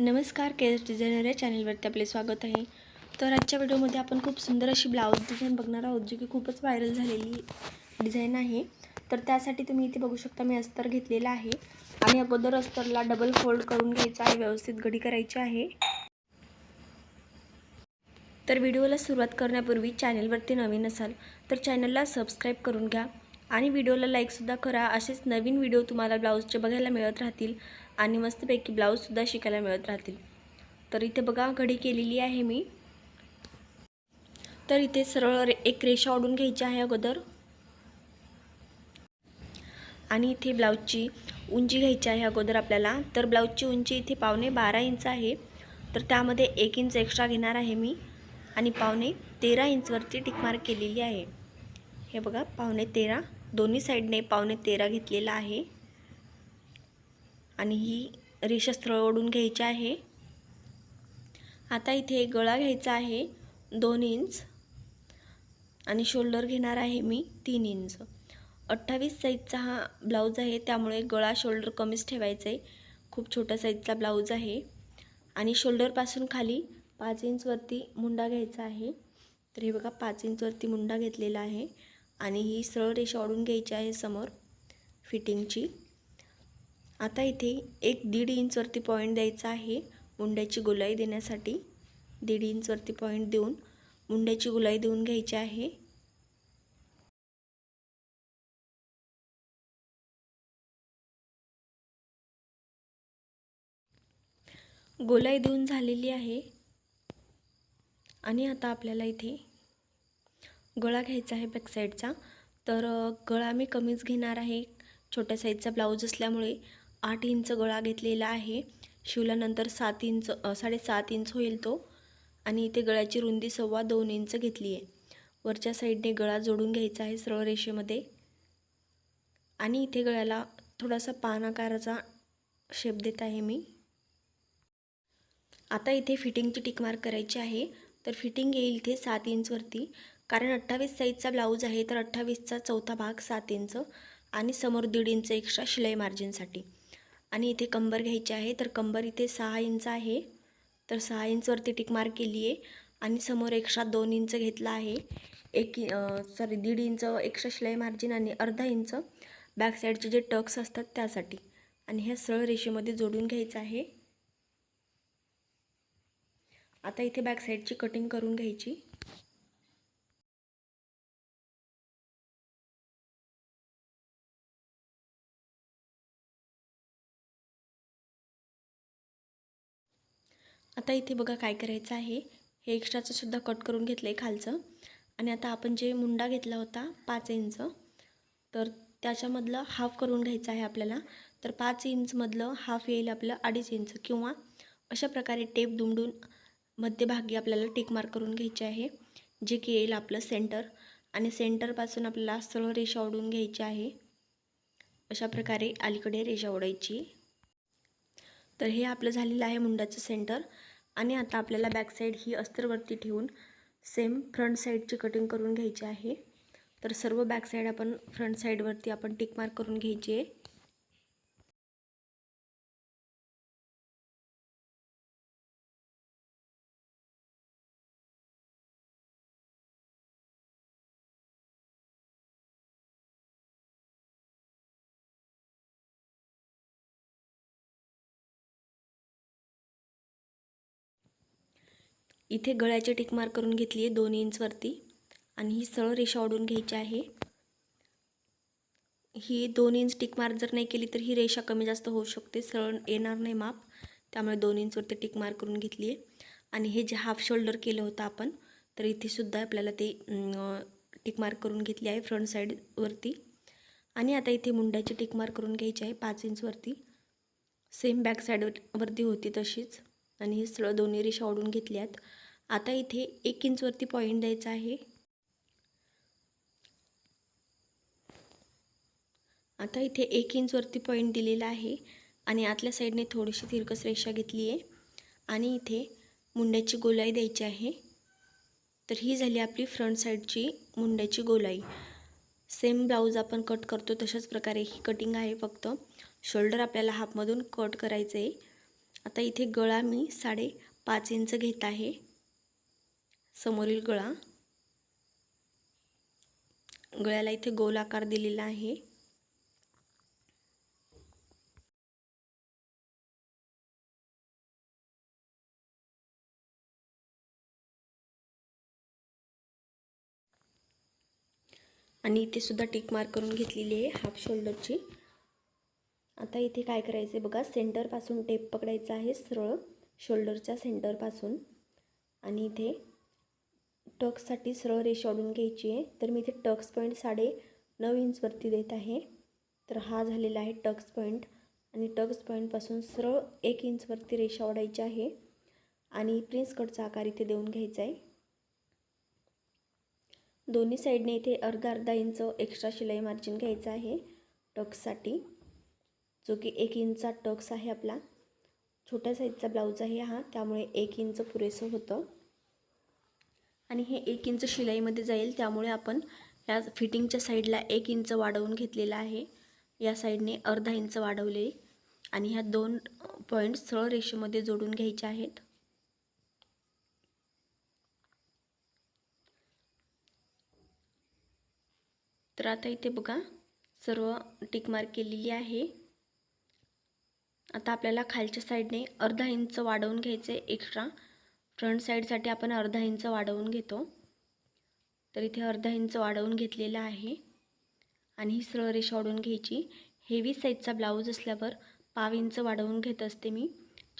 नमस्कार केस डिझायनर या चॅनलवरती आपले स्वागत आहे. तर आजच्या व्हिडिओमध्ये आपण खूप सुंदर अशी ब्लाऊज डिझाईन बघणार आहोत जी की खूपच व्हायरल झालेली डिझाईन आहे. तर त्यासाठी तुम्ही इथे बघू शकता मी अस्तर घेतलेला आहे. आणि अगोदर अस्तरला डबल फोल्ड करून घ्यायचा आहे व्यवस्थित घडी करायची आहे. तर व्हिडिओला सुरुवात करण्यापूर्वी चॅनलवरती नवीन असाल तर चॅनलला सबस्क्राईब करून घ्या. आणि व्हिडिओला लाईकसुद्धा करा. असेच नवीन व्हिडिओ तुम्हाला ब्लाऊजचे बघायला मिळत राहतील आणि मस्तपैकी ब्लाऊजसुद्धा शिकायला मिळत राहतील. तर इथे बघा घडी केलेली आहे मी. तर इथे सरळ रे एक रेषा ओढून घ्यायची आहे अगोदर. आणि इथे ब्लाऊजची उंची घ्यायची आहे अगोदर आपल्याला. तर ब्लाऊजची उंची इथे पावणे बारा इंच आहे. तर त्यामध्ये एक इंच एक्स्ट्रा घेणार आहे मी. आणि पावणे तेरा इंचवरती टिकमार्क केलेली आहे. हे बघा पावणे तेरा. दोन्ही साईडने पावणे तेरा घेतलेला आहे. आणि ही रेषा स्थळ ओढून घ्यायची आहे. आता इथे गळा घ्यायचा आहे. दोन इंच. आणि शोल्डर घेणार आहे मी तीन इंच. अठ्ठावीस साईजचा हा ब्लाऊज आहे. त्यामुळे गळा शोल्डर कमीच ठेवायचं आहे. खूप छोट्या साईजचा ब्लाऊज आहे. आणि शोल्डरपासून खाली पाच इंचवरती मुंडा घ्यायचा आहे. तर हे बघा पाच इंचवरती मुंडा घेतलेला आहे. आणि ही सरळ रेषा ओढून घ्यायची आहे समोर फिटिंगची. आता इथे एक दीड इंचवरती पॉईंट द्यायचा आहे मुंड्याची गोलाई देण्यासाठी. दीड इंचवरती पॉईंट देऊन मुंड्याची गुलाई देऊन घ्यायची आहे. गोलाई देऊन झालेली आहे. आणि आता आपल्याला इथे गळा घ्यायचा आहे बॅक साईडचा तर गळा मी कमीच घेणार आहे. छोट्या साईजचा ब्लाऊज असल्यामुळे आठ इंच गळा घेतलेला आहे. शिवल्यानंतर सात इंच साडेसात इंच होईल तो. आणि इथे गळ्याची रुंदी सव्वा दोन इंच घेतली आहे वरच्या साईडने गळा जोडून घ्यायचा आहे सरळ रेषेमध्ये. आणि इथे गळ्याला थोडासा पान आकाराचा शेप देत आहे मी. आता इथे फिटिंगची टिकमार्क करायची आहे. तर फिटिंग येईल इथे सात इंचवरती कारण अठ्ठावीस साईजचा ब्लाऊज आहे तर अठ्ठावीसचा चौथा भाग सात इंच आणि समोर दीड इंच एक्स्ट्रा शिलाई मार्जिनसाठी आणि इथे कंबर घ्यायची आहे तर कंबर इथे सहा इंच आहे. तर सहा इंचवरती टिकमार्क केली आहे. आणि समोर एक्स्ट्रा दोन इंच घेतला आहे. एक सॉरी दीड इंच एक्स्ट्रा शिलाई मार्जिन आणि अर्धा इंच बॅक साईडचे जे टक्स असतात त्यासाठी. आणि ह्या सरळ रेषेमध्ये जोडून घ्यायचं आहे. आता इथे बॅक साईडची कटिंग करून घ्यायची. आता इथे बघा काय करायचं आहे. हे एक्स्ट्राचं सुद्धा कट करून घेतलं आहे खालचं. आणि आता आपण जे मुंडा घेतला होता पाच इंच तर त्याच्यामधलं हाफ करून घ्यायचं आहे आपल्याला. तर पाच इंचमधलं हाफ येईल आपलं अडीच इंच किंवा अशा प्रकारे टेप दुमडून मध्यभागी आपल्याला टिक मार्क करून घ्यायचे आहे जे की येईल आपलं सेंटर आणि सेंटरपासून आपल्याला सरळ रेषा ओढून घ्यायची आहे. अशा प्रकारे अलीकडे रेषा ओढायची. तर हे आपलं झालेलं आहे मुंडाचं सेंटर आणि आता आपल्याला बॅक साईड ही अस्तरवरती ठेवून सेम फ्रंट साईडची कटिंग करून घ्यायची आहे. तर सर्व बॅक साईड आपण फ्रंट साईडवरती आपण टिक मार्क करून घ्यायची. आहे इथे गळ्याची टिक मार्क करून घेतली आहे दोन इंचवरती. आणि ही सरळ रेषा ओढून घ्यायची आहे. ही दोन इंच टिक मार्क जर नाही केली तर ही रेषा कमी जास्त होऊ शकते. सरळ येणार नाही माप. त्यामुळे दोन इंचवरती टिक मार्क करून घेतली आहे. आणि हे जे हाफ शोल्डर केलं होतं आपण तर इथेसुद्धा आपल्याला ते टिक मार्क करून घेतली आहे फ्रंट साईडवरती आणि आता इथे मुंड्याची टिक मार्क करून घ्यायची आहे पाच इंचवरती. सेम बॅक साईडवरती होती तशीच. आणि ही सरळ दोन्ही रेषा ओढून आहेत. आता इथे एक इंचवरती पॉईंट द्यायचा आहे. आता इथे एक इंचवरती पॉईंट दिलेला आहे आणि आतल्या साईडने थोडीशी तिरकस रेषा घेतली आहे. आणि इथे मुंड्याची गोलाई द्यायची आहे. तर ही झाली आपली फ्रंट साईडची मुंड्याची गोलाई. सेम ब्लाऊज आपण कट करतो तशाच प्रकारे ही कटिंग आहे फक्त. शोल्डर आपल्याला हाफमधून कट करायचं आहे आता इथे गळा मी साडे पाच इंच घेत आहे. समोरील गळा. गळ्याला इथे गोल आकार दिलेला आहे. आणि इथे सुद्धा टिक मार्क करून घेतलेली आहे हाफ शोल्डरची. आता इथे काय करायचं आहे बघा सेंटरपासून टेप पकडायचा आहे सरळ शोल्डरच्या सेंटरपासून. आणि इथे टक्ससाठी सरळ रेष ओढून घ्यायची आहे. तर मी इथे टक्स पॉईंट साडे नऊ इंचवरती देत आहे. तर हा झालेला आहे टक्स पॉईंट. आणि टक्स पॉईंटपासून सरळ एक इंचवरती रेषा ओढायची आहे. आणि प्रिन्स कटचा आकार इथे देऊन घ्यायचा आहे. दोन्ही साईडने इथे अर्धा अर्धा इंच एक्स्ट्रा शिलाई मार्जिन घ्यायचं आहे टक्ससाठी. जो की एक इंचचा टक्स आहे आपला. छोट्या साईजचा ब्लाऊज आहे हा. त्यामुळे एक इंच पुरेसं होतं. आणि हे एक इंच शिलाईमध्ये जाईल. त्यामुळे आपण या फिटिंगच्या साईडला एक इंच वाढवून घेतलेला आहे. या साईडने अर्धा इंच वाढवले. आणि ह्या दोन पॉईंट सरळ रेषेमध्ये जोडून घ्यायचे आहेत. तर आता इथे बघा सर्व टिकमार्क केलेली आहे. आता आपल्याला खालच्या साईडने अर्धा इंच वाढवून घ्यायचे एक्स्ट्रा. फ्रंट साईडसाठी आपण अर्धा इंच वाढवून घेतो. तर इथे अर्धा इंच वाढवून घेतलेला आहे. आणि ही सरळ रेषा ओढून घ्यायची. हेवी साईजचा ब्लाऊज असल्यावर पाव इंच वाढवून घेत असते मी.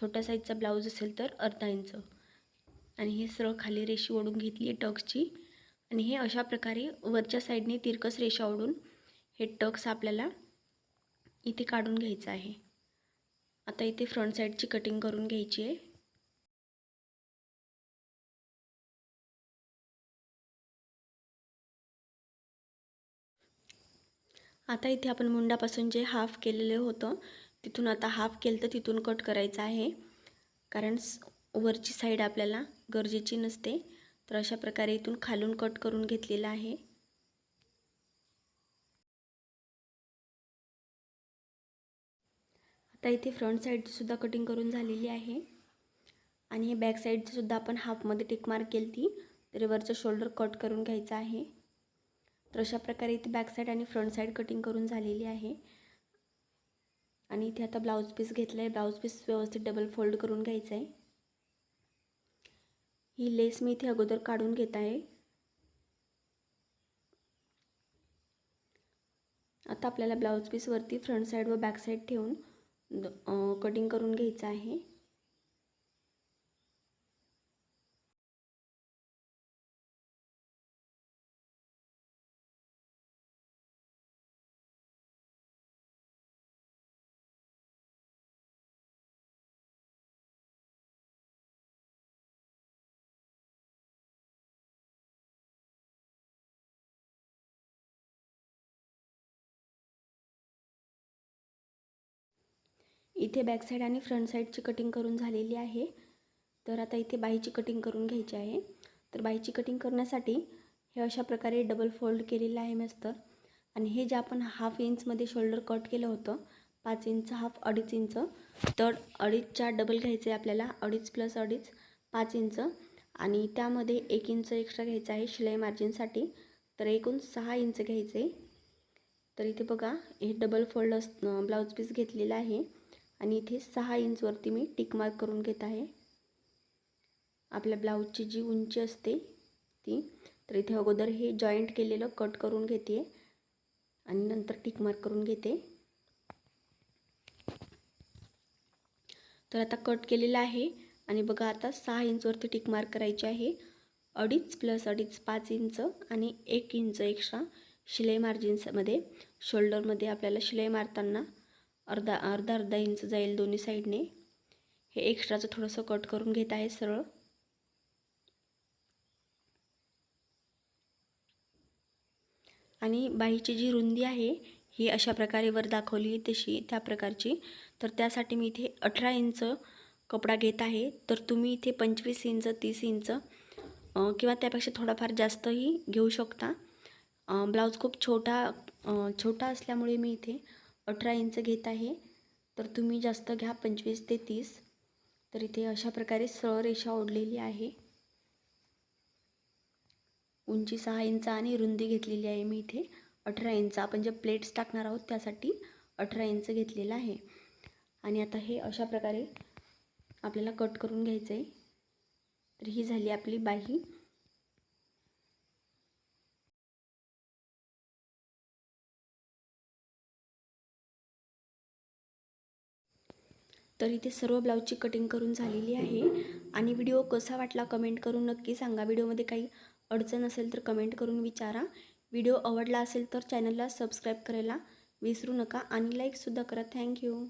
छोट्या साईजचा ब्लाऊज असेल तर अर्धा इंच. आणि हे सरळ खाली रेषी ओढून घेतली आहे टक्सची. आणि हे अशा प्रकारे वरच्या साईडने तिरकस रेषा ओढून हे टक्स आपल्याला इथे काढून घ्यायचं आहे. आता इथे फ्रंट साईडची कटिंग करून घ्यायची आहे. आता इथे आपण मुंडापासून जे हाफ केलेले होतं तिथून आता हाफ केलं तर तिथून कट करायचं आहे. कारण वरची साईड आपल्याला गरजेची नसते. तर अशा प्रकारे इथून खालून कट करून घेतलेला आहे. आता इथे फ्रंट साईडची सुद्धा कटिंग करून झालेली आहे. आणि हे बॅक साईडचीसुद्धा आपण हाफमध्ये टिकमार्क केली ती तर वरचं शोल्डर कट करून घ्यायचं आहे. तर अशा प्रकारे इथे बॅक साईड आणि फ्रंट साईड कटिंग करून झालेली आहे. आणि इथे आता ब्लाऊज पीस घेतला आहे ब्लाऊज पीस व्यवस्थित डबल फोल्ड करून घ्यायचं आहे ही लेस मी इथे अगोदर काढून घेत आहे. आता आपल्याला ब्लाऊज पीसवरती फ्रंट साईड व बॅक साईड ठेवून कटिंग करून घ्यायचं आहे. इथे बॅक साईड आणि फ्रंट साईडची कटिंग करून झालेली आहे. तर आता इथे बाईची कटिंग करून घ्यायची आहे. तर बाईची कटिंग करण्यासाठी हे अशा प्रकारे डबल फोल्ड केलेलं आहे मस्त. आणि हे जे आपण हाफ इंचमध्ये शोल्डर कट केलं होतं पाच इंच हाफ अडीच इंच तर अडीचच्या डबल घ्यायचं आहे आपल्याला. अडीच प्लस अडीच पाच इंच आणि त्यामध्ये एक इंच एक्स्ट्रा घ्यायचं आहे शिलाई मार्जिनसाठी तर एकूण सहा इंच घ्यायचे तर इथे बघा हे डबल फोल्ड ब्लाऊज पीस घेतलेला आहे. आणि इथे सहा इंचवरती मी टिक मार्क करून घेत आहे. आपल्या ब्लाऊजची जी उंची असते ती तर इथे अगोदर हे जॉईंट केलेलं कट करून घेते आणि नंतर टिक मार्क करून घेते. तर आता कट केलेलं आहे आणि बघा आता सहा इंचवरती टिक मार्क करायचे आहे. अडीच प्लस अडीच पाच इंच आणि एक इंच एक्स्ट्रा शिलाई मार्जिन्समध्ये शोल्डरमध्ये आपल्याला शिलाई मारताना अर्धा अर्धा अर्धा इंच जाईल दोन्ही साईडने. हे एक्स्ट्राचं थोडंसं कट करून घेत आहे सरळ. आणि बाईची जी रुंदी आहे ही अशा प्रकारे वर दाखवली तशी त्या प्रकारची. तर त्यासाठी मी इथे अठरा इंच कपडा घेत आहे. तर तुम्ही इथे पंचवीस इंच तीस इंच किंवा त्यापेक्षा थोडाफार जास्तही घेऊ शकता. ब्लाऊज खूप छोटा छोटा असल्यामुळे मी इथे अठरा इंच घेत आहे. तर तुम्ही जास्त घ्या पंचवीस ते तीस. तर इथे अशा प्रकारे सरळ रेषा ओढलेली आहे. उंची सहा इंच आणि रुंदी घेतलेली आहे मी इथे. अठरा इंच. आपण जे प्लेट्स टाकणार आहोत त्यासाठी अठरा इंच घेतलेलं आहे. आणि आता हे अशा प्रकारे आपल्याला कट करून घ्यायचं आहे तर ही झाली आपली बाही. तर इथे सर्व ब्लाऊजची कटिंग करून झालेली आहे. आणि व्हिडिओ कसा वाटला कमेंट करून नक्की सांगा. व्हिडिओमध्ये काही अडचण असेल तर कमेंट करून विचारा. व्हिडिओ आवडला असेल तर चॅनलला सबस्क्राईब करायला विसरू नका. आणि लाईकसुद्धा करा. थँक्यू